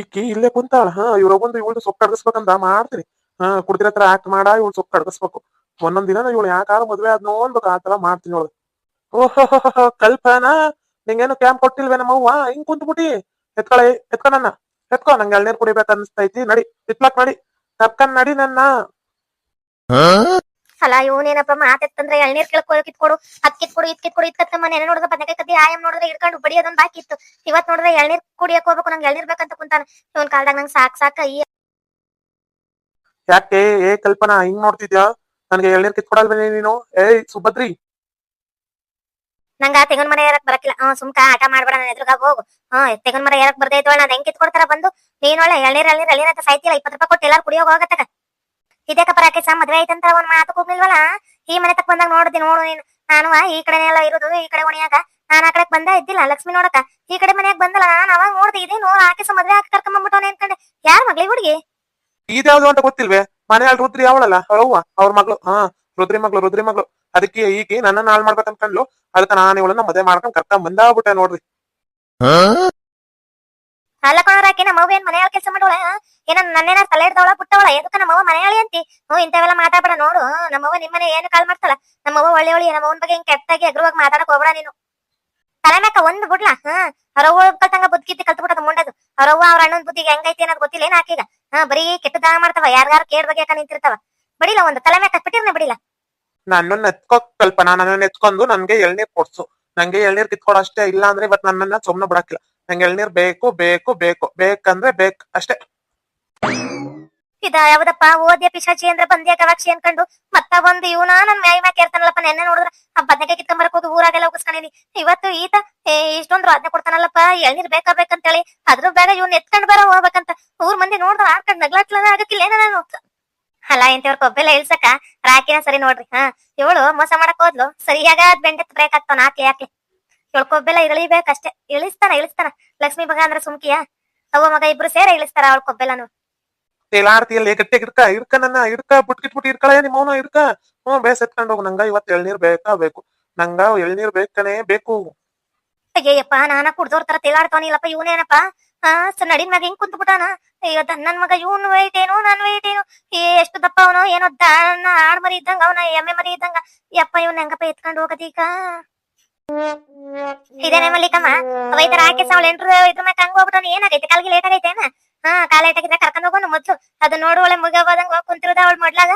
ಈಕಿ ಇಲ್ಲೇ ಕುಂತಾಳ. ಹಾ, ಇವ್ರ ಬಂದು ಇವಳು ಸೊಪ್ಪು ಕಡ್ಗಿಸ್ಬೇಕಂತ ಮಾಡ್ತೀನಿ. ಹಾ, ಕುಡ್ದಿರ ಹತ್ರ ಆಕ್ಟ್ ಮಾಡ, ಇವಳು ಸೊಪ್ಪು ಕಡ್ಗಿಸ್ಬೇಕು ಒಂದೊಂದ್ ದಿನ ಇವಳು ಯಾಕಾರ ಮದ್ವೆ ಆದ್ನೋ ನೋಡ್ಬೇಕು, ಆ ತರ ಮಾಡ್ತೀನಿ ಇವಳು. ಓಹೋ ಕಲ್ಪನಾ, ನಿಂಗೇನು ಕ್ಯಾಂಪ್ ಕೊಟ್ಟಿಲ್ವೇ ನಮ್ಮವ್ವ? ಹಿಂಗ್ ಕುಂತ್ಬಿಟ್ಟಿ ಎತ್ಕೊಳ, ಎತ್ಕೊ ನನ್ನ. ಎತ್ಕೊ, ನಂಗೆ ಎಳ್ನೀರ್ ಕುಡಿಬೇಕನ್ಸ್ತೈತಿ ನಡಿ, ಇತ್ಲಾಕ್ ನಡಿ. ಕರ್ಕೊಂಡ್ ನಡಿ ನನ್ನ. ಅಲ್ಲ ಇವನೇನಪ್ಪ ಮಾತೆತ್ತಂದ್ರೆ ಎಳ್ನೀರ್ ಕೇಳಕ್ ಹೋಗಿ ಕಿತ್ಕೊಡು ಅದ್ ಕಿತ್ಕೊಡು ಇದ್ ಕಿತ್ಕೊಡು ಇದ್ ಮನೆ ನೆನೆ ನೋಡಿದ್ರೆ ಬದನೆಕಾಯಿ ಕದ್ದಿ ಆಯಮ್ ನೋಡಿದ್ರೆ ಹಿಡ್ಕೊಂಡು ಬಡಿಯೋದೊಂದ್ ಬಾಕಿ ಇತ್ತು. ಇವತ್ ನೋಡಿದ್ರೆ ಎಳ್ನೀರ್ ಕುಡಿಯಕ್ ಹೋಗ್ಬೇಕು ನಂಗೆ ಎಳ್ನೀರ್ ಬೇಕಂತ ಕುಂತಾನ. ಇವನ್ ಕಾಲ್ದಾಗ ನಂಗೆ ಸಾಕ್ ಸಾಕ ಈ ಯಾಕೆ? ಏ ಕಲ್ಪನಾ ಹಿಂಗ್ ನೋಡ್ತಿದ್ಯಾ? ನನ್ಗೆ ಎಳ್ನೀರ್ ಕಿತ್ಕೊಡಲ್ವೇನೆ ನೀನು? ಏಯ್ ಸುಭದ್ರಿ! ನಂಗ ತೆಗನ್ ಮನೆ ಏರಕ್ ಬರಕಿಲ್ಲ. ಹ್ಮ್ ಸುಮ್ಕ ಆಟ ಮಾಡ್ಬೇಡ ನನ್ನ ಎದುರುಗ ಹೋಗು. ಹ್ಮ್ ತೆಗನ್ ಮರ ಏರಕ್ ಬರ್ದೇ ನಾ ನಾನ್ ಹೆಂಗ್ ಕಿತ್ಕೊಡ್ತಾರ ಬಂದು? ನೀನೊಳ್ಳೆ ಎಳ್ನೀರ್ ಎಳ್ನೀರ್ ಎಳ್ನೀರ್ ಅಂತ ಸಾಯ್ತಿಲ್ಲ ಇಪ್ಪತ್ತು ರೂಪಾಯಿ ಕೊಟ್ಟು ಎಲ್ಲಾರು ಕುಡಿಯೋಗ ಹೋಗತ್ತಕ? ಇದೇ ಕಪರಾಕೆ ಸಹ ಮದ್ವೆ ಐತಂತ ಒಂದ್ ಮಾತು ಕೂಗ್ಲಿಲ್ವಲ್ಲ? ಈ ಮನೆ ತಕ್ ಬಂದಾಗ ನೋಡಿದ್ವಿ ನೋಡು ನೀನು. ನಾನು ಈ ಕಡೆನೇ ಎಲ್ಲ ಇರೋದು ಈ ಕಡೆ ಒಣಿಯಾಗ ನಾನು ಆ ಕಡೆ ಬಂದ ಇದ್ದಿಲ್ಲ ಲಕ್ಷ್ಮಿ ನೋಡಕ. ಈ ಕಡೆ ಮನ್ಯಾಗ ಬಂದಲ್ಲ ನಾನು ಅವಾಗ ನೋಡ್ದೆ ಇದೇನು ಆಕೆ ಸ ಮದ್ವೆ ಹಾಕಿ ಕರ್ಕೊಂಬಂದ್ಬಿಟ್ಟವನೆ ಅನ್ಕೊಂಡೆ. ಯಾರ್ ಮಗ್ಳಿ ಹುಡುಗಿ? ಇದ್ಯಾವ್ದು ಅಂತ ಗೊತ್ತಿಲ್ವೇ? ಮನೆ ಅಲ್ಲಿ ರುದ್ರಿ ಅವಳಲ್ಲ ಅವ್ವ ಅವ್ರ ಮಗಳು. ಹಾ ರುದ್ರಿ ಮಗಳು ರುದ್ರಿ ಮಗಳು. ಅದಕ್ಕೆ ಈಕೆ ನನ್ನ ಹಾಳು ಮಾಡ್ಬೇಕಂತ ಕಂಡ್ಲು ಅದಕ್ಕೆ ನಾನು ಇವಳನ್ನ ಮದುವೆ ಮಾಡ್ಕೊಂಡ್ ಕರ್ಕೊಂಡ್ ಬಂದಾಗ್ಬಿಟ್ಟೆ ನೋಡ್ರಿ ಅಲ್ಲ ಕಣರಾಕಿ ನಮ್ಮ ಅವ್ವ ಏನ್ ಮನೆಯಾಳ ಕೆಲಸ ಮಾಡೋಳ? ಏನ ನನ್ನೇನ ತಲೆ ಇಡ್ದವಳ ಪುಟ್ಟವಳ? ಎದಕ್ಕ ನಮ್ಮವ್ವ ಮನೆಯಾಳಿ ಅಂತಿ? ಹ್ಞೂ, ಇಂಥವೆಲ್ಲ ಮಾತಾಡ್ಬೇಡ, ನೋಡು. ನಮ್ಮವ ನಮ್ಮವ್ವ ನಿಮ್ಮನೆ ಏನು ಕಾಲ್ ಮಾಡ್ತಾಳ? ನಮ್ಮವ್ವ ಒಳ್ಳೆ ಒಳ್ಳೆ ನಮ್ಮವನ್ ಬಗ್ಗೆ ಹಿಂಗ್ ಕೆಟ್ಟಾಗಿ ಅಗ್ರವಾಗಿ ಮಾತಾಡಕ್ ಹೋಗ್ಬೇಡ ನೀನು. ತಲೆ ಮ್ಯಾಕ ಒಂದ್ ಬಿಡ್ಲ ಹಾ ಅವ್ರವ್ವ ಕಲ್ತಂಗ ಬುದ್ಧಿ ಕಲ್ತ್ ಬಿಟ್ಟದ ಮುಂಡದು. ಅವ್ರವ್ವ, ಅವ್ರ ಅಣ್ಣನ ಬುದ್ಧಿಗೆ ಹೆಂಗೈತಿ ಅನ್ನೋದು ಗೊತ್ತಿಲ್ಲ. ಏನ್ ಆಕೀಗ? ಹಾ ಬರೀ ಕೆಟ್ಟದಾಗ ಮಾಡ್ತಾವ. ಯಾರ್ಯಾರು ಕೇಡ್ ಬಗ್ಗೆ ಯಾಕ ನಿಂತಿರ್ತಾವ? ಬಿಡಿಲ್ಲ ಒಂದು ತಲೆ ಮ್ಯಾಕ ಬಿಟ್ಟಿರ್ನ ಬಿಡಿಲ್ಲ ನನ್ನನ್ನ ಎತ್ಕೋ ಕಲ್ಪನಾ ನನ್ನನ್ನ ಎತ್ಕೊಂಡು ನನ್ಗೆ ಎಳ್ನೀರ್ ಕೊಡ್ಸು. ನಂಗೆ ಎಳ್ನೀರ್ ಕಿತ್ಕೊಡ ಅಷ್ಟೇ ಇಲ್ಲ ಅಂದ್ರೆ ಇವತ್ ನನ್ನನ್ನ ಸುಮ್ನೆ ಬಿಡಕ್ಕಿಲ್ಲ ನಂಗೆ ಎಳ್ನೀರ್ ಬೇಕು ಬೇಕು ಬೇಕು, ಬೇಕಂದ್ರೆ ಬೇಕು, ಅಷ್ಟೇ. ಇದ ಯಾವ್ದಪ್ಪ? ಓದ್ಯ ಪಿಶಾಚಿ ಅಂದ್ರೆ ಬಂದ್ಯ ಗವಾಕ್ಷಿ ಅನ್ಕೊಂಡು ಮತ್ತ ಒಂದ್ ಇವನ ನನ್ ಮೈ ಮ್ಯಾಕ್ ಇರ್ತಾನಲ್ಲಪ್ಪ ನೆನ್ನೆ ನೋಡಿದ್ರ ಆ ಬದನೆಕಾಯಿ ಕಿತ್ಕೊಂಬರಕ್ ಹೋಗಿ ಊರಾಗೆಲ್ಲ ಉಗಿಸ್ಕೊಂಡಿನಿ. ಇವತ್ತು ಈತ ಇಷ್ಟೊಂದು ರಾಜ್ನೆ ಕೊಡ್ತಾನಲ್ಲಪ್ಪ, ಎಳ್ನೀರ್ ಬೇಕಾ ಬೇಕಂತೇಳಿ. ಅದ್ರ ಬೇಗ ಇವ್ನ ಎತ್ಕೊಂಡ್ ಬರ ಹೋಗ್ಬೇಕಂತ. ಊರ್ ಮಂದಿ ನೋಡಿದ್ರ ಆಡ್ಕೊಂಡ್ ನಗ್ಲಾಟ್ಲ ಆಗಕ್ಕಿಲ್ಲ ನಾನು ಅಲ್ಲ ಇಂತವ್ರ ಕೊಬ್ಬೆಲ್ಲ ಇಳ್ಸಕ ರಾಕಿನ ಸರಿ ನೋಡ್ರಿ, ಹಾ. ಇವಳು ಮೋಸ ಮಾಡಕ್ ಹೋದ್ಲು. ಸರಿಯಾಗ ಬೆಂಡೆತ್ ಬ್ರೇಕ್ ಆಗ್ತಾವ ನಾಕೆ ಯಾಕೆ ಕೊಬ್ಬೆಲ್ಲ ಇಳಿಬೇಕಷ್ಟೇ ಇಳಿಸ್ತಾನ ಇಳಿಸ್ತಾನ. ಲಕ್ಷ್ಮಿ ಮಗ ಅಂದ್ರೆ ಸುಮ್ಕಿಯ? ಅವ್ವ ಮಗ ಇಬ್ರು ಸೇರ ಇಳಿಸ್ತಾರ ಅವಳ ಕೊಬ್ಬೆಲ್ಲನು. ತೇಲಾಡ್ತಿಯಲ್ಲಿ ಗಟ್ಟಿ ಇಡ್ಕ ಇಡ್ಕ ನನ್ನ ಇಡ್ಕ ಬುಟ್ಕಿಟ್ಬಿಟ್ಟು ಇಡ್ಕಳ ನಿಮ್ಮ ಮೌನ ಇಡ್ಕ ಹ್ಞೂ ಬೇಸ್ ಎತ್ಕೊಂಡು ಹೋಗು ನಂಗ ಇವತ್ತು ಎಳ್ನೀರ್ ಬೇಕಾ ಬೇಕು. ನಂಗ ಎಳ್ನೀರ್ ಬೇಕನೇ ಬೇಕು. ಅಯ್ಯಪ್ಪ ನಾನ ಕುಡ್ದೋರ್ ತರ ತೇಲಾಡ್ತಾನಿಲ್ಲಪ್ಪ ಇವನೇನಪ್ಪ ಸ ನಡಿನ ಮ್ಯಾಗ ಹಿಂಗ್ ಕುಂತ್ಬಿಟ್ಟಾನ? ಅಯ್ಯೋ ನನ್ ಮಗ ಇವನ್ ವೆಯ್ಟ್ ಏನು ನನ್ ವೆಯ್ಟ್ ಏನು ಎಷ್ಟು ದಪ್ಪ ಅವನು ಏನೋ ದಾಣ ಆಡ್ ಮರಿ ಇದ್ದಂಗ ಅವನ ಎಮ್ಮೆ ಮರಿ ಇದ್ದಂಗ. ಯಪ್ಪ ಇವನ್ ಹೆಂಗಪ್ಪ ಎತ್ಕೊಂಡು ಹೋಗದೀಗ? ಇದೇನೆ ಮಲ್ಲಿಕಮ್ಮ. ಅವೈತರ ಹಾಕಿ ಸಾವಳ ಎಂಟ್ರು ಇದ್ರ ಮ್ಯಾಗ ಹಂಗ ಹೋಗ್ಬಿಟ್ಟು ಏನಾಗೈತೆ? ಕಾಲ್ಗೆ ಲೇಟ್ ಆಗೈತೇನ ಹಾ, ಕಾಲ ಲೇಟ್ ಆಗಿದ್ರೆ ಹೋಗೋನು ಮೊದ್ಲು ಅದು ನೋಡು ಒಳ್ಳೆ ಮುಗ ಹೋದಂಗ ಹೋಗ್ ಕುಂತಿರೋದ ಅವಳ ಮೊಡ್ಲಾಗ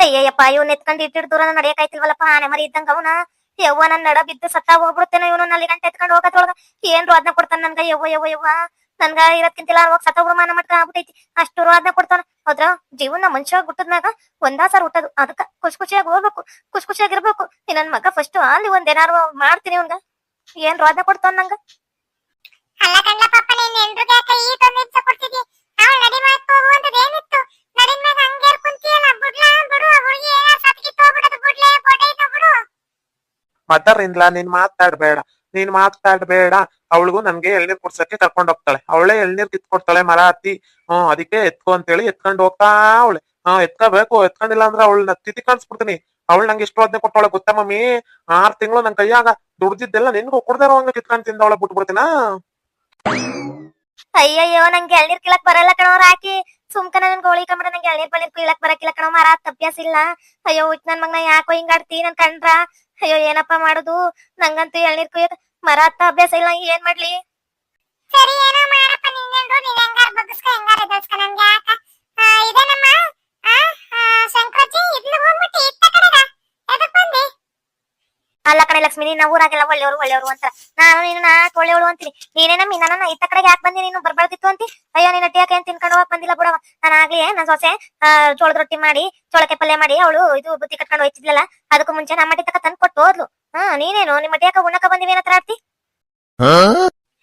ಅಯ್ಯಯ್ಯಪ್ಪ, ಇವ್ನ ಎತ್ಕೊಂಡ್ ಇಟ್ಟಿಡ್ ದೂರ ನಡೆಯಕಾಯ್ತಿಲ್ವಲ್ಲಪ್ಪ? ಆನೆ ಮರಿ ಇದ್ದಂಗ ಅವನ. ಯವ್ವ ನನ್ ನಡ ಬಿದ್ದು ಸತ್ತ ಹೋಗ್ಬಿಡ್ತೇನೆ ಇವನು. ನಲ್ಲಿ ಗಂಟೆ ಎತ್ಕೊಂಡು ಹೋಗತ್ತೊಳಗ ಏನ್ರು ಅದನ್ನ ಕೊಡ್ತಾನ ನನ್ಗ? ಯವ್ವ ಯವ್ವ ಯವ್ವ. ನನ್ಗ ಇರಕ್ಕಿಂತಿಲ್ಲ ಅವಾಗ ಸತ್ತ ಮಾನ ಮಾಡ್ಕ ಆಗ್ಬಿಟ್ಟೈತಿ. ಅಷ್ಟು ರೋದ್ನ ಕೊಡ್ತಾನ. ಹೌದ್ರ ಜೀವನ ಮನುಷ್ಯ ಹುಟ್ಟದ್ಮ್ಯಾಗ ಒಂದಾ ಸರ್ ಹುಟ್ಟದು. ಅದಕ್ಕ ಖುಷಿ ಖುಷಿಯಾಗಿ ಹೋಗ್ಬೇಕು. ಖುಷಿ ಖುಷಿಯಾಗಿರ್ಬೇಕು ನನ್ ಮಗ ಫಸ್ಟ್ ಅಲ್ಲಿ ಒಂದ್ ಏನಾರು ಮಾಡ್ತೀನಿ ಅವ್ನ್ಗ. ಏನ್ ರೋದ್ನ ಕೊಡ್ತಾನ ನಂಗ? ಅಲ್ಲ ಕಣ್ಣ ಪಾಪ ನೀನ್ ಎಲ್ರಿಗೂ ಯಾಕೆ ಈ ತೊಂದ್ರೆ ಹಿಂಸೆ ಕೊಡ್ತಿದ್ದಿ? ಅವಳು ನಡಿ ಮಾತು ಹೋಗುವಂತದ್ ಏನಿತ್ತು? ನಡಿನ ಮ್ಯಾಗ ಹಂಗೆ ಕುಂತಿಯಲ್ಲ. ಬಿಡ್ಲ ಬಿಡು ಆ ಹುಡುಗಿ ಏನೋ ಸತ್ಕಿತ್ತು ಹೋಗ್ಬಿಡದು. ಬಿಡ್ಲೆ ಬಿಡು. ಮದರ್ ನೀನ್ ಮಾತಾಡ್ಬೇಡ. ನೀನ್ ಮಾತಾಡ್ಬೇಡ. ಅವಳಿಗೂ ನನ್ಗೆ ಎಳ್ನೀರ್ ಕುಡ್ಸಕ್ಕೆ ಕರ್ಕೊಂಡ್ ಹೋಗ್ತಾಳೆ. ಅವಳೇ ಎಳ್ನೀರ್ ಕಿತ್ಕೊಡ್ತಾಳೆ ಮರ ಹತ್ತಿ ಹ್ಮ್, ಅದಕ್ಕೆ ಎತ್ಕೊ ಅಂತೇಳಿ ಎತ್ಕೊಂಡ್ ಹೋಗ್ತಾ ಅವಳೆ. ಹಾ, ಎತ್ಕೋಬೇಕು. ಎತ್ಕೊಂಡಿಲ್ಲ ಅಂದ್ರೆ ಅವಳನ್ನ ತಿತಿ ಕಾಣಿಸ್ಬಿಡ್ತೀನಿ. ಅವಳು ನಂಗೆ ಇಷ್ಟು ಅದ್ನೆ ಕೊಟ್ಟವಳೆ ಗೊತ್ತಾ ಮಮ್ಮಿ? ಆರ್ ತಿಂಗಳು ನನ್ ಕೈಯಾಗ ದುಡ್ದಿದ್ದೆಲ್ಲ ನಿನ್ಗೂ ಕೊಡ್ದಾರ ಹಂಗ ಕಿತ್ಕೊಂಡ್ ತಿಂದವಳ ಬಿಟ್ಬಿಡ್ತೀನಾ? ಅಯ್ಯಯ್ಯೋ, ನಂಗೆ ಎಳ್ನೀರ್ ಕೀಳಕ್ ಬರಲ್ಲ ಕಣೋ ರಾಕಿ ಸುಮ್ಕ ನನ್ ಗೋಳಿ ಕಂಬಿಡ ನಂಗೆ ಎಳ್ನೀರ್ ಬಳ್ನೀರ್ ಕೀಳಕ್ ಬರಕಿಲ್ಲ ಕಣೋ ಮಾರ ಅಭ್ಯಾಸ ಇಲ್ಲ. ಅಯ್ಯೋ ನನ್ ಮಗ್ನ ಯಾಕೋ ಹಿಂಗಾಡ್ತಿ ನನ್ ಕಂಡ್ರ? ಅಯ್ಯೋ, ಏನಪ್ಪ ಮಾಡುದು? ನಂಗಂತೂ ಎಳ್ನೀರ್ ಕುಯ್ಯಕ್ ಮರ ಹತ್ತ ಅಭ್ಯಾಸ ಇಲ್ಲ ಏನ್ ಮಾಡ್ಲಿ? ಸರಿ ಏನೋ ಮಾಡಪ್ಪ ನೀನೇನ್ರು ನೀನ್ ಹೆಂಗಾರ ಬಗ್ಗಿಸ್ಕೊ ಹೆಂಗಾರ ಎದಳ್ಸ್ಕೊ ನನ್ಗೆ ಯಾಕ? ಆ, ಇದೇನಮ್ಮ ಆ ಆ, ಶಂಕರಜ್ಜಿ ಹೋಗ್ಬಿಟ್ಟು ಇತ್ತ ಕಡೆಗ ಎದಕ್ ಬಂದಿ? ಅಲ್ಲ ಕಡೆ ಲಕ್ಷ್ಮಿ ನೀನ್ ಊರಾಗೆಲ್ಲ ಒಳ್ಳೆಯವರು ಒಳ್ಳೆಯವರು ಅಂತ. ನಾನು ನೀನು ನಾಕ್ ಒಳ್ಳೆಯವಳು ಅಂತೀನಿ ನೀನೇನಮ್ಮಿ ನನ್ನ ಇತ್ತ ಕಡೆಗೆ ಯಾಕೆ ಬಂದಿ? ನೀನು ಬರ್ಬಾರ್ದಿತ್ತು ಅಂತಿ? ಅಯ್ಯೋ ನೀನ್ ಅಟ್ಟಿ ಯಾಕೆ ಏನ್ ತಿನ್ಕೊಂಡು ಹೋಗಕ್ ಬಂದಿಲ್ಲ ಬಿಡವ ನಾನು ಆಗ್ಲಿ ನನ್ನ ಸೊಸೆ ಆ, ಜೋಳದ ರೊಟ್ಟಿ ಮಾಡಿ ಜೋಳಕ್ಕೆ ಪಲ್ಯ ಮಾಡಿ ಅವಳು ಇದು ಬುತ್ತಿ ಕಟ್ಕೊಂಡು ಹೋಯ್ತಿದ್ಲಲ್ಲ ಅದಕ್ಕೂ ಮುಂಚೆ ನಮ್ಮ ಮಟ್ಟಿ ತಕ ತಂದು ಕೊಟ್ಟು ಹೋದ್ಲು. ನೀನೇನು ನಿಮ್ಮ ಅಟ್ಟಿ ಯಾಕೆ ಉಣ್ಣಕ ಬಂದಿವಿ ಏನತ್ರ ಆಡ್ತಿ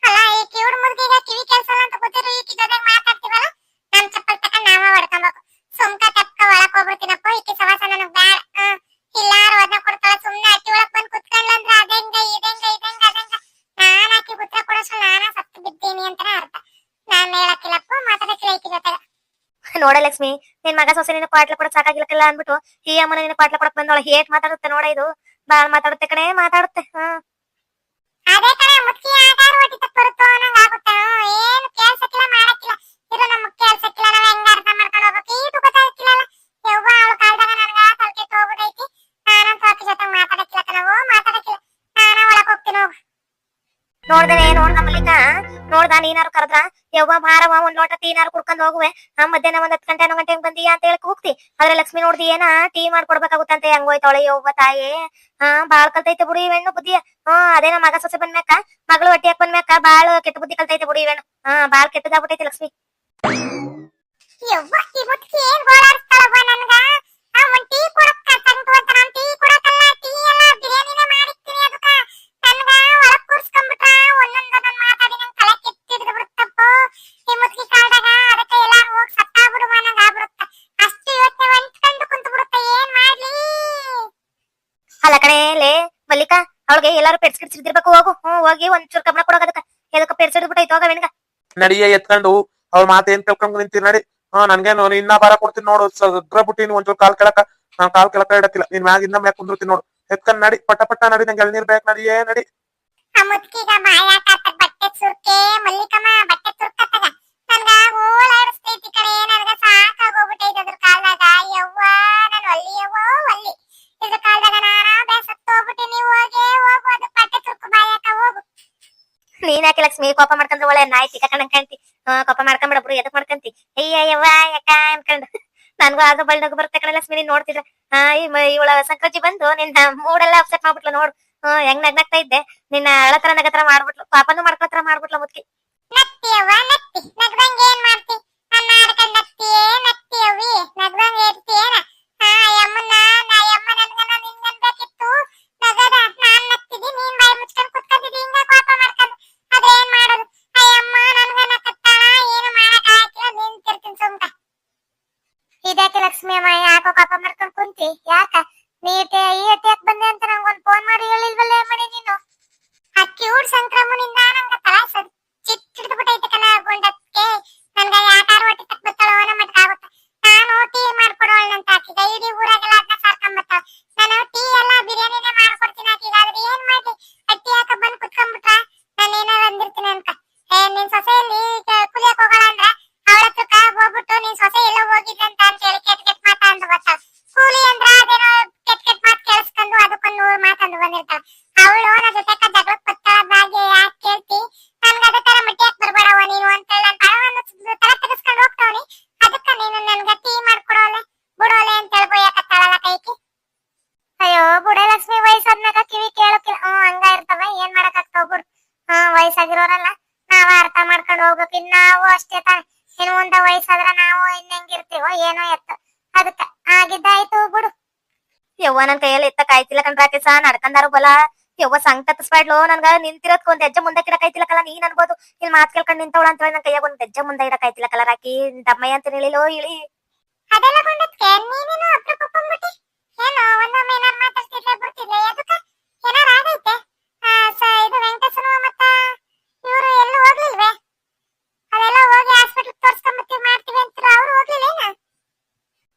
ಅಲ್ಲ ಈ ಕಿವುಡ್ ಮುದ್ಗಿಗ ಕಿವಿ ಕೆಲ್ಸಲ್ಲ ಅಂತ ಗೊತ್ತಿರೋ ಈಕಿ ಜೊತೆಗ್ ಮಾತಾಡ್ತೀವಲ್ಲ ನಮ್ ಚಪ್ಪಲ್ ತಕ ನಾವ ಹೊಡ್ಕೊಬೇಕು ಸುಮ್ಕ ತಪ್ಕ ಒಳಕ್ ಹೋಗ್ಬಿಡ್ತೀನಪ್ಪ ಈಕಿ ಸವಾಸ ನನಗ್ ಬ್ಯಾಡ ಹ್ಮ್ ಇಲ್ಲಾರು ಅದನ್ನ ಕೊಡ್ತಾಳ ಸುಮ್ನೆ ಅಟ್ಟಿ ಒಳಗ್ ಬಂದ್ ಕುತ್ಕೊಂಡ್ಲಂದ್ರ ಅದಂಗ ಇದಂಗ ಇದಂಗ ಅದಂಗ ನಾನ್ ಆಕಿ ಉತ್ತರ ಕೊಡೋಷ್ಟು ನಾನ ಸತ್ತು ಬಿದ್ದೀನಿ ಅಂತಾನೆ ಅರ್ಥ ನಾನ್ ಹೇಳಕ್ಕಿಲ್ಲಪ್ಪ ಮಾತಾಡಕ್ಕಿಲ್ಲ ಈಕಿ ಜೊತೆಗ ನೋಡ ಲಕ್ಷ್ಮಿ ನಿನ್ ಮಗ ಸೊಸೆ ನಿನ್ನ ಕ್ವಾಟ್ಲ ಕೊಡಕ್ ಸಾಕಾಗಿಲ್ಲಕ್ಕಿಲ್ಲ ಅನ್ಬಿಟ್ಟು ಈ ಅಮ್ಮನ ನಿನ್ನ ಕ್ವಾಟ್ಲ ಕೊಡಕ್ ಬಂದವಳ ಹೇಟ್ ಮಾತಾಡುತ್ತೆ ನೋಡ ಇದು ಬಾಳ್ ಮಾತಾಡುತ್ತೆ ಕಡೆ ಮಾತಾಡುತ್ತೆ ಹಾ. ಅದೇ ಕಡೆ ಮುಚ್ಚಿ ಆಕಾರ ಹೊಟ್ಟಿ ತಪ್ಪರುತ್ತೋ ಅನ್ನಂಗ ಏನು ಕೆಲ್ಸಕ್ಕಿಲ್ಲ ಮಾಡಕ್ಕಿಲ್ಲ. ಇರೋ ನಮಗ್ ಕೆಲ್ಸಕ್ಕಿಲ್ಲ ನಾವ್ ಹೆಂಗ ಅರ್ಥ ಮಾಡ್ಕೊಂಡು ಹೋಗ್ಬೇಕು? ಯವ್ವ ಅವಳು ಕಾಲ್ದಾಗ ನನ್ಗ ತಲ್ಕೆ ಹೋಗೋದೈತಿ. ನಾನಂತ ಹೊತ್ತಿ ಜೊತೆ ಮಾತಾಡಕ್ಕಿಲ್ಲ ಕಣವು ಮಾತಾಡಕ್ಕಿಲ್ಲ. ನಾನ ಒಳಗ್ ಹೋಗ್ತೀನಿ ನೋಡ್ದ ಮಲ್ಲಿಕ ನೋಡ್ದ ನೀನಾರು ಕರೆದ್ರ. ಯವ್ವ ಭಾರವ ಒಂದ್ ಲೋಟ ತೀನಾರು ಕುಡ್ಕೊಂಡು ಹೋಗುವೆ. ಆ ಮಧ್ಯಾಹ್ನ ಒಂದ್ ಹತ್ತು ಗಂಟೆ ಹನ್ನೊಂದು ಗಂಟೆ ಬಂದಿ ಅಂತ ಹೇಳಕ್ ಹೋಗ್ತಿ. ಆದ್ರೆ ಲಕ್ಷ್ಮಿ ನೋಡ್ದಿ ಏನ ಟೀ ಮಾಡ್ಕೊಡ್ಬೇಕಾಗುತ್ತಂತೆ. ಹೆಂಗೋಯ್ತಾಳೆ ಯವ್ವ ತಾಯಿ? ಹಾ, ಬಾಳ್ ಕಲ್ತೈತೆ ಬಿಡು ಇವೆಣ್ಣು ಹಾ ಹ್ಮ್ ಅದೇನ ಮಗ ಸೊಸೆ ಬಂದ್ಮ್ಯಾಕ. ಮಗಳು ಹೊಟ್ಟಿ ಹಾಕ್ ಬಂದ್ಮ್ಯಾಕ ಬಾಳ್ ಕೆಟ್ಟ ಬುದ್ಧಿ ಕಲ್ತೈತೆ ಬುಡಿ ಇವೆಣ್ಣು ಹಾ, ಬಾಳ್ ಕೆಟ್ಟದಾಗ್ಬಿಟ್ಟೈತೆ ಲಕ್ಷ್ಮಿ. ಯವ್ವ ಈ ಮುದ್ಕಿ ಏನ್ ಗೋಳಾಡ್ತಾಳವ್ವ ನನ್ಗ ಆ ಟೀ ಸಂಗಟ ಅಂತ ಮಲ್ಲಿಕಾ ಅವಳಿಗೆ ಎಲ್ಲಾರು ಪೆಡ್ಸ್ಕಿಡ್ಸಿರ್ಬೇಕು ಹೋಗು. ಹ್ಮ್ ಹೋಗಿ ಒಂದ್ ಚೂರ್ ಕಬ್ಬಣ ಕೊಡೋದಕ್ಕ ಎದಕ್ಕ ಪೆಡ್ಸಿಡ್ಬಿಟ್ಟೈತೆ ಹೋಗ ವೆಣ್ಗ ನಡಿಯ ಎತ್ಕೊಂಡು ಅವ್ರ ಮಾತೇನ್ ಏನ್ ಕೇಳ್ಕೊಂಡ್ ನಿಂತೀನಿ ನಡಿ. ಹಾ ನನ್ಗೇನು ಇನ್ನ ಬಾರ ಕೊಡ್ತೀನಿ ನೋಡು. ಸಗ್ರ ಬಿಟ್ಟಿನಿ ಒಂಚೂರು ಕಾಲ್ ಕೆಳಕ. ನಾನ್ ಕಾಲ್ ಕೆಳಕ ಇಡಕ್ಕಿಲ್ಲ ನಿನ್ ಮ್ಯಾಗ ಇನ್ನ ಮ್ಯಾಗ ಕುಂದಿರ್ತೀನಿ ನೋಡು. ಎತ್ಕೊಂಡ್ ನಡಿ. ಪಟ ಪಟ ನಡಿ ನಂಗೆ ಎಳ್ನೀರ್ ಬೇಕು. ನಡಿಯೇ ನಡಿ. ಆ ಮುದ್ಕಿಗ ಬಾಯಾಕಾತ ಬಟ್ಟೆ ಸುರ್ಕೆ ಮಲ್ಲಿಕಮ್ಮ ಬಟ್ಟೆ ಸುರ್ಕತ್ತಗ ನನ್ಗ ಓಲಾಡಿಸ್ತೈತಿ ಕಣೆ ನನ್ಗ ಸಾಕಾಗೋಗ್ಬಿಟ್ಟೈತಿ ಕೋಪ ಮಾಡ್ಕೊಂಡ್ರೆ ಒಳ್ಳೆ ನಾಯಿ ಟಿಕ ಕಾಣ್ತಿ. ಕೋಪ ಮಾಡ್ಕೊಂಬಿಡ ಬಿಡು, ಎದಕ್ ಮಾಡ್ಕಂತಿ? ಅಯ್ಯ ಯವ್ವ ಯಾಕ ಅನ್ಕೊಂಡು? ನನ್ಗೂ ಆಗ ಬಳ್ದಾಗ ಬರ್ತಾ ಕಡೆ ಲಕ್ಷ್ಮಿ ನೋಡ್ತಿದ್ರ. ಹಾ ಇವಳ ಸಂಕ್ರಾಂತಿ ಬಂದು ನಿನ್ನ ಮೂಡೆಲ್ಲ ಅಪ್ಸೆಟ್ ಮಾಡ್ಬಿಟ್ಲು ನೋಡು. ಹೆಂಗ್ ನಗ್ನಾಗ್ತಾ ಇದ್ದೆ? ನಿನ್ನ ಅಳತರ ನಗತರ ಮಾಡ್ಬಿಟ್ಲು, ಪಾಪನು ಮಾಡ್ಕೊತರ ಮಾಡ್ಬಿಟ್ಲು ಮುದ್ಕಿ. ಮಾಡ್ಕೊಂಡ್ ಕುಂತಿ ಯಾಕ ಅವಳು ನನ್ನ ಜೊತೆ ಯಾಕೆ ತರ ನೀನು ಅಂತ ನನ್ನ ಹೋಗ್ತಾವನಿ. ಅದಕ್ಕ ನೀನು ನನ್ಗ ಟೀ ಮಾಡ್ಕೊಡೋಲೆ ಅಂತ ಹೇಳಿ ಬೈಯಕತ್ತಾಳಲ್ಲ ಕೈಕಿ. ಅಯ್ಯೋ, ಬುಡ ಲಕ್ಷ್ಮಿ ವಯಸ್ಸಾದ್ನಾಗ ಕಿವಿ ಕೇಳಕ್ಕಿಲ್ಲ ಹ್ಮ್, ಹಂಗ ಇರ್ತವ. ಏನ್ ಮಾಡಕ್ ಆಗ್ತಾವ ಬಿಡು? ಹ್ಮ್, ವಯಸ್ಸಾಗಿರೋರಲ್ಲ ನಾವ ಅರ್ಥ ಮಾಡ್ಕೊಂಡು ಹೋಗ್ಬೇಕು. ನಾವು ಅಷ್ಟೇ ತಾನೆ. ಇನ್ ಮುಂದೆ ವಯಸ್ಸಾದ್ರ ನಾವು ಇನ್ ಹೆಂಗಿರ್ತೀವೋ, ಏನೋ ಎತ್ತ. ಅದಕ್ಕ, ಆಗಿದ್ದಾಯ್ತು ಬಿಡು. ಯವ್ವ ನನ್ ಕೈಯಲ್ಲಿ ಎತ್ತ ಕಾಯ್ತಿಲ್ಲ ಕಣ್ರಾಕೆ ಸಹ ನಡ್ಕಂದಾರು ಬಲ. ಯವ್ವ ಸಂಗ್ ತಪ್ಪಿಸ್ಬಾಡ್ಲು ನನ್ಗ ನಿಂತಿರೋದ್ಕ ಒಂದ್ ಹೆಜ್ಜೆ ಮುಂದೆ ಇಡಕಾಯ್ತಿಲ್ಲಕಲ್ಲ ನೀನ್ ಅನ್ಬೋದು. ಇಲ್ಲಿ ಮಾತ್ ಕೇಳ್ಕೊಂಡ್ ನಿಂತವಳ ಅಂತ ಹೇಳಿ ನನ್ ಕೈಯಾಗ ಒಂದ್ ಹೆಜ್ಜೆ ಮುಂದೆ ಇಡಕಾಯ್ತಿಲ್ಲಕಲ್ಲ ರಾಕಿ. ದಮ್ಮಯ್ಯ ಅಂತ ಹೇಳಿಲೋ ಇಳಿ. ಅದೆಲ್ಲ ಕೊಂಡಕ್ಕೆ ನೀನೇನು ಅಪ್ರೂಪಕ್ಕೆ ಬಂದ್ಬಿಟ್ಟಿ ಏನು ಒಂದೊಮ್ಮೆ ಏನಾರು ಮಾತಾಡ್ತಿದ್ರೆ ಬಿಡ್ತಿದ್ರೆ ಅದಕ್ಕೆ ಏನಾರು ಆಗೈತೆ? ಆ, ಸ- ಇದು ವೆಂಕಟೇಶನು ಮತ್ತ ಇವರು ಎಲ್ಲೂ ಹೋಗ್ಲಿಲ್ವೇ? ಅದೆಲ್ಲ ಹೋಗಿ ಹಾಸ್ಪಿಟಲ್ ತೋರ್ಸ್ಕೊಂಬತ್ತೀವಿ ಮಾಡ್ತೀವಿ ಅಂತ ಅವ್ರು ಹೋಗ್ಲಿಲ್ಲೇನ?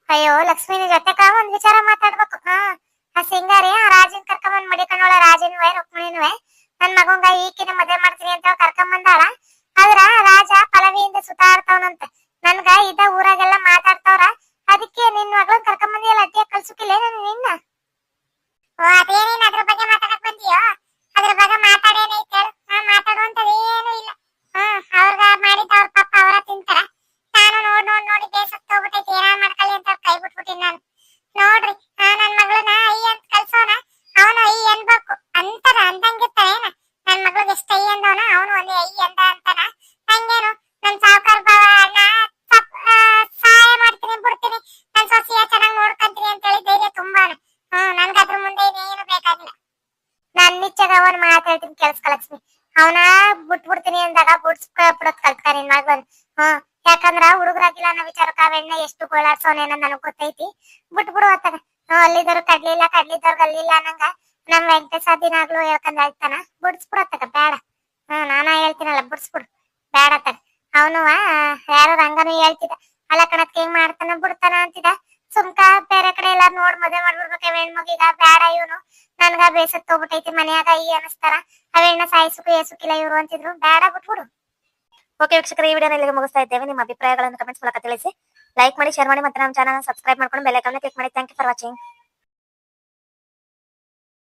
ಅಯ್ಯೋ ಲಕ್ಷ್ಮಿನ ಜೊತೆ ಕಾವ ಒಂದ್ ವಿಚಾರ ಮಾತಾಡ್ಬೇಕು. ಆ ಸಿಂಗಾರಿ, ಆ ರಾಜನ್ ಕರ್ಕೊಂಬಂದ್ ಮಡಿಕೊಂಡೋಳ ರಾಜನ್ವೇ ರುಕ್ಮಿಣಿನ್ವೇ ನನ್ ಮಗಂಗ ಈಕಿನ ಮದ್ವೆ ಮಾಡ್ತೀನಿ ಅಂತ ಕರ್ಕೊಂಬಂದಾಳ. ಆದ್ರ ರಾಜ ಪಲವಿಯಿಂದ ಸುತ್ತಾಡ್ತಾವನಂತ. ನನ್ಗ ಇದ ಊರಾಗೆಲ್ಲ ಮಾತಾಡ್ತಾವ್ರ. ಅದಕ್ಕೆ ನಿನ್ ಮಗಳನ್ ಕರ್ಕೊಂಡ್ ಬಂದಿಯಲ್ಲ ಅಟ್ಟಿಯ ಕಳ್ಸುಕಿಲ್ಲ ನಾನು ನಿನ್ನ? ಐ ಅಂದ ಅಂತಾನ. ಹಂಗೇನು, ನನ್ ಸಾವುಕಾರ ಬಾವನ ಸಹಾಯ ಮಾಡ್ತೀನಿ, ಬಿಡ್ತೀನಿ. ನನ್ ಸೊಸೆಯ ಚೆನ್ನಾಗಿ ನೋಡ್ಕೊಂತೀನಿ ಅಂತ ಹೇಳಿ ಧೈರ್ಯ ತುಂಬಾನ. ಹ್ಮ್ ನನ್ಗ ಅದ್ರ ಮುಂದೆ ಇನ್ನೇನು ಬೇಕಾಗಿಲ್ಲ. ನನ್ ನಿಚ್ಚಗ ಅವನ್ ಮಾತಾಡ್ತೀನಿ ಕೆಲ್ಸ್ಕ ಲಕ್ಷ್ಮಿ. ಅವನ ಬಿಟ್ಬಿಡ್ತೀನಿ ಅಂದಾಗ ಬಿಡ್ಸ್ ಬಿಡೋದ್ ಕಲ್ತ್ಕ ನಿನ್ ಮಗನ್ ಹ್ಮ್, ಯಾಕಂದ್ರ ಹುಡುಗರಾಗಿಲ್ಲ ಅನ್ನೋ ವಿಚಾರಕ್ಕ ಅವೆಣ್ಣ ಎಷ್ಟು ಗೋಳಾಡ್ಸೋನೇನ ನನಗ್ ಗೊತ್ತೈತಿ. ಬಿಟ್ಬಿಡು ಅತ್ತಾಗ. ಹ್ಮ್ ಅಲ್ಲಿದ್ರು ಕಡ್ಲಿಲ್ಲ, ಕಡ್ಲಿದ್ದವ್ರಿಗೆ ಅಲ್ಲಿಲ್ಲ ಅನ್ನಂಗ. ನಮ್ ವೆಂಕಟೇಶ ದಿನಾಗ್ಲೂ ಹೇಳ್ಕೊಂಡ್ ಹೇಳ್ತಾನ ಬಿಡ್ಸ್ಬಿಡು ಅತ್ತಾಗ, ಬೇಡ. ಹ್ಮ್, ನಾನ ಹೇಳ್ತೀನಲ್ಲ, ಬಿಡ್ಸ್ಬಿಡು. ಬೇಡ ಅತ್ತಾಗ ಅವನು ಯಾರೋ ರಂಗನು ಹೇಳ್ತಿದ್ದ. ಅಲ್ಲ ಕಣಕ್ ಹೆಂಗ್ ಮಾಡ್ತಾನ ಬಿಡ್ತಾನ ಅಂತಿದ ಸುಮ್ಕ ಬೇರೆ ಕಡೆ ಎಲ್ಲಾರು ನೋಡ್ ಮದ್ವೆ ಮಾಡ್ಬಿಡ್ಬೇಕ ಹೆಣ್ಮಗಿಗ ಬೇಡ ಇವನು. ನನ್ಗ ಬೇಸತ್ ಹೋಗ್ಬಿಟ್ಟೈತಿ ಮನ್ಯಾಗ ಈ ಅನಸ್ತಾರ ಅವೆಣ್ಣ ಸಾಯಿಸುಕು ಏಸುಕಿಲ್ಲ ಇವ್ರು ಅಂತಿದ್ರು. ಬೇಡ ಬಿಟ್ಬಿಡು. ಓಕೆ ವೀಕ್ಷಕರ, ಈ ವಿಡಿಯೋನ ಇಲ್ಲಿಗೆ ಮುಗಿಸ್ತಾ ಇದ್ದೇವೆ. ನಿಮ್ಮ ಅಭಿಪ್ರಾಯಗಳನ್ನು ಕಮೆಂಟ್ಸ್ ಮೂಲಕ ತಿಳಿಸಿ. ಲೈಕ್ ಮಾಡಿ ಶೇರ್ ಮಾಡಿ ಮತ್ತೆ ನಮ್ಮ ಚಾನಲ್ ಸಬ್ಸ್ಕ್ರೈಬ್ ಮಾಡ್ಕೊಂಡು ಬೆಲ್ ಐಕಾನ್ ಕ್ಲಿಕ್ ಮಾಡಿ. Thank you for watching